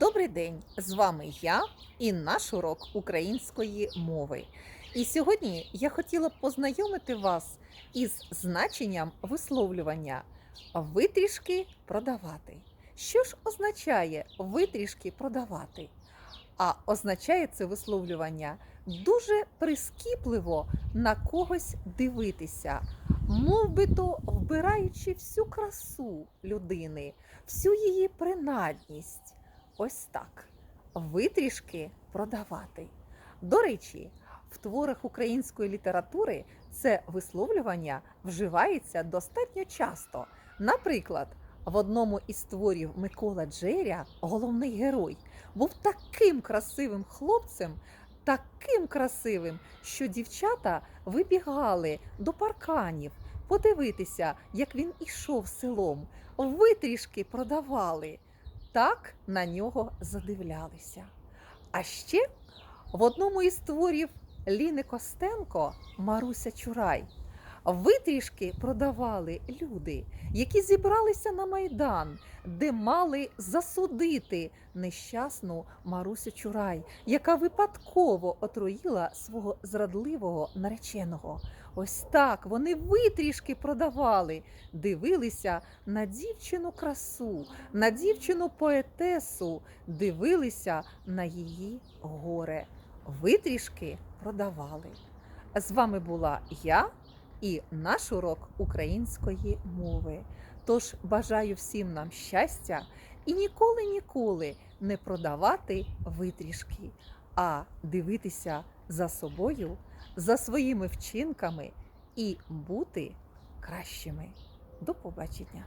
Добрий день! З вами я і наш урок української мови. І сьогодні я хотіла б познайомити вас із значенням висловлювання витрішки продавати. Що ж означає витрішки продавати? А означає це висловлювання дуже прискіпливо на когось дивитися, мов би то вбираючи всю красу людини, всю її принадність. Ось так. Витрішки продавати. До речі, в творах української літератури це висловлювання вживається достатньо часто. Наприклад, в одному із творів Микола Джеря головний герой був таким красивим хлопцем, таким красивим, що дівчата вибігали до парканів подивитися, як він ішов селом, витрішки продавали так на нього задивлялися. А ще в одному із творів Ліни Костенко Маруся Чурай витрішки продавали люди, які зібралися на майдан, де мали засудити нещасну Марусю Чурай, яка випадково отруїла свого зрадливого нареченого. Ось так вони витрішки продавали, дивилися на дівчину красу, на дівчину поетесу, дивилися на її горе. Витрішки продавали. З вами була я і наш урок української мови. Тож бажаю всім нам щастя і ніколи ніколи не продавати витрішки, а дивитися за собою, за своїми вчинками і бути кращими. До побачення!